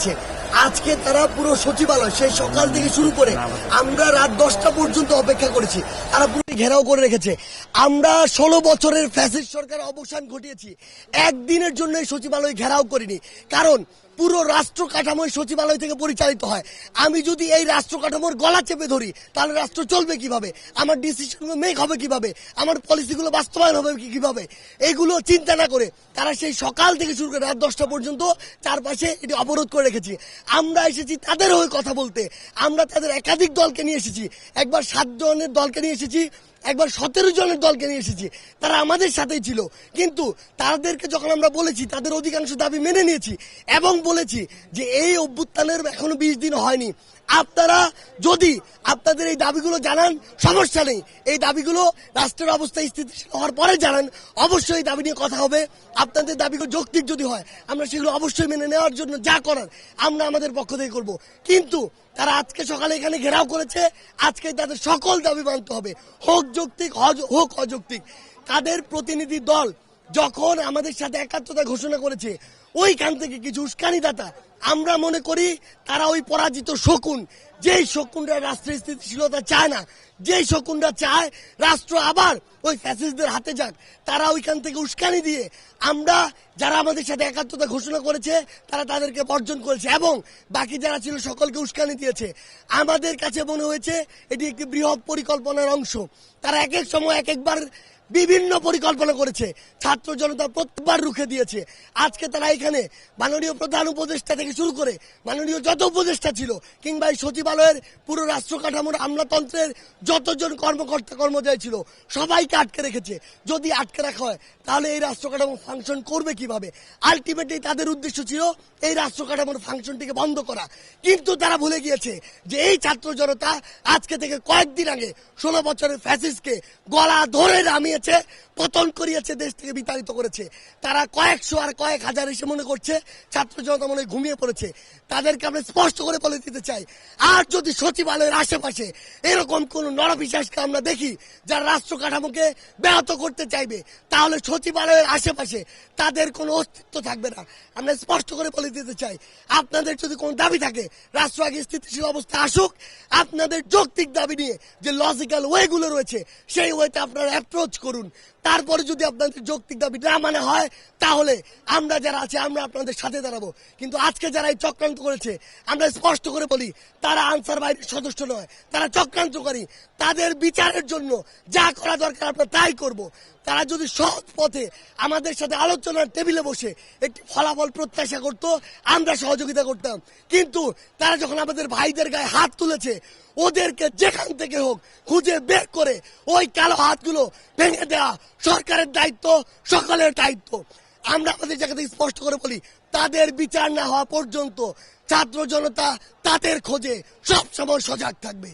যাচ্ছে। আজকে তারা পুরো সচিবালয় সেই সকাল থেকে শুরু করে আমরা রাত দশটা পর্যন্ত অপেক্ষা করেছি। তারা পুরো ঘেরাও করে রেখেছে। আমরা ষোলো বছরের ফ্যাসিস্ট সরকার অবসান ঘটিয়েছি। একদিনের জন্য সচিবালয় ঘেরাও করিনি। কারণ পুরো রাষ্ট্র কাঠামো সচিবালয় থেকে পরিচালিত হয়। আমি যদি এই রাষ্ট্র কাঠামোর গলা চেপে ধরি, তাহলে রাষ্ট্র চলবে কীভাবে? আমার ডিসিশনগুলো মেক হবে কীভাবে? আমার পলিসিগুলো বাস্তবায়ন হবে কীভাবে? এগুলো চিন্তা না করে তারা সেই সকাল থেকে শুরু করে রাত দশটা পর্যন্ত চারপাশে এটি অবরোধ করে রেখেছি। আমরা এসেছি তাদের হয়ে কথা বলতে। আমরা তাদের একাধিক দলকে নিয়ে এসেছি। একবার সাতজনের দলকে নিয়ে এসেছি। একবার সতেরো জনের দলকে নিয়ে এসেছি। তারা আমাদের সাথেই ছিল। কিন্তু তাদেরকে যখন আমরা বলেছি, তাদের অধিকাংশ দাবি মেনে নিয়েছি এবং বলেছি যে এই অভ্যুত্থানের এখনও বিশ দিন হয়নি। আপনারা যদি আপনাদের এই দাবিগুলো জানান, সমস্যা নেই। এই দাবিগুলো রাষ্ট্রের অবস্থা স্থিতিশীল হওয়ার পরে জানান। অবশ্যই এই দাবি নিয়ে কথা হবে। আপনাদের দাবিগুলো যৌক্তিক যদি হয়, আমরা সেগুলো অবশ্যই মেনে নেওয়ার জন্য যা করার, আমরা আমাদের পক্ষ থেকে করব। কিন্তু তারা আজকে সকালে এখানে ঘেরাও করেছে। আজকে তাদের সকল দাবি মানতে হবে। হোক যৌক্তিক হোক অযৌক্তিক। তাদের প্রতিনিধি দল যখন আমাদের সাথে একাত্মতা ঘোষণা করেছে, ওইখান থেকে কিছু উস্কানিদাতা, আমরা মনে করি তারা ওই পরাজিত শকুন। যেই শকুনরা রাষ্ট্রের স্থিতিশীলতা চায় না, যেই শকুনরা চায় রাষ্ট্র আবার ওই ফ্যাসিস্টদের হাতে যাক, তারা ওইখান থেকে উস্কানি দিয়ে আমরা যারা আমাদের সাথে একাত্মতা ঘোষণা করেছে, তারা তাদেরকে বর্জন করেছে এবং বাকি যারা ছিল সকলকে উস্কানি দিয়েছে। আমাদের কাছে মনে হয়েছে এটি একটি বৃহৎ পরিকল্পনার অংশ। তারা এক এক সময় এক একবার বিভিন্ন পরিকল্পনা করেছে। ছাত্র জনতা প্রত্যেকবার রুখে দিয়েছে। আজকে তারা এখানে মাননীয় প্রধান উপদেষ্টা থেকে শুরু করে মাননীয় যত উপদেষ্টা ছিল, কিংবা এই সচিবালয়ের পুরো রাষ্ট্র কাঠামোর আমলাতন্ত্রের যতজন কর্মকর্তা কর্মচারী ছিল, সবাইকে আটকে রেখেছে। যদি আটকে রাখা হয়, তাহলে এই রাষ্ট্র কাঠামো ফাংশন করবে কীভাবে? আলটিমেটলি তাদের উদ্দেশ্য ছিল এই রাষ্ট্র কাঠামোর ফাংশনটিকে বন্ধ করা। কিন্তু তারা ভুলে গিয়েছে যে এই ছাত্র জনতা আজকে থেকে কয়েকদিন আগে ষোলো বছরের ফ্যাসিসকে গলা ধরে নামিয়েছে পতন করিয়েছে, দেশ থেকে বিতাড়িত করেছে। তারা কয়েকশো আর কয়েক হাজার এসে মনে করছে, ছাত্র জনতা মনে ঘুমিয়ে পড়েছে। তাদেরকে আমরা স্পষ্ট করে বলে দিতে চাই, আর যদি সচিবালয়ের আশেপাশে এরকম কোন নরবিশ্বাসকে আমরা দেখি, যারা রাষ্ট্র কাঠামোকে ব্যাহত করতে চাইবে, তাহলে সচিবালয়ের আশেপাশে তাদের কোনো অস্তিত্ব থাকবে না। আমরা স্পষ্ট করে বলে দিতে চাই, আপনাদের যদি কোনো দাবি থাকে, রাষ্ট্র আগে স্থিতিশীল অবস্থা আসুক, আপনাদের যৌক্তিক দাবি নিয়ে যে লজিক্যাল ওয়েগুলো রয়েছে, সেই ওয়েতে আপনারা অ্যাপ্রোচ করুন। তারপরে যদি আপনাদের যৌক্তিক দাবি না মানে হয়, তাহলে আমরা যারা আছে, আমরা আপনাদের সাথে দাঁড়াবো। কিন্তু আজকে যারা এই চক্রান্ত করেছে, আমরা স্পষ্ট করে বলি, তারা আনসার বাইরের সদস্য নয়, তারা চক্রান্তকারী। তাদের বিচারের জন্য যা করা দরকার, আমরা তাই করব। তারা যদি সহজ পথে আমাদের সাথে আলোচনার টেবিলে বসে একটি ফলাফল প্রত্যাশা করত, আমরা সহযোগিতা করতাম। কিন্তু তারা যখন আমাদের ভাইদের গায়ে হাত তুলেছে, ওদেরকে যেখান থেকে হোক খুঁজে বের করে ওই কালো হাতগুলো ভেঙে দেওয়া সরকারের দায়িত্ব, সকলের দায়িত্ব। আমরা আমাদের জায়গা থেকে স্পষ্ট করে বলি, তাদের বিচার না হওয়া পর্যন্ত ছাত্র জনতা তাদের খোঁজে সবসময় সজাগ থাকবে।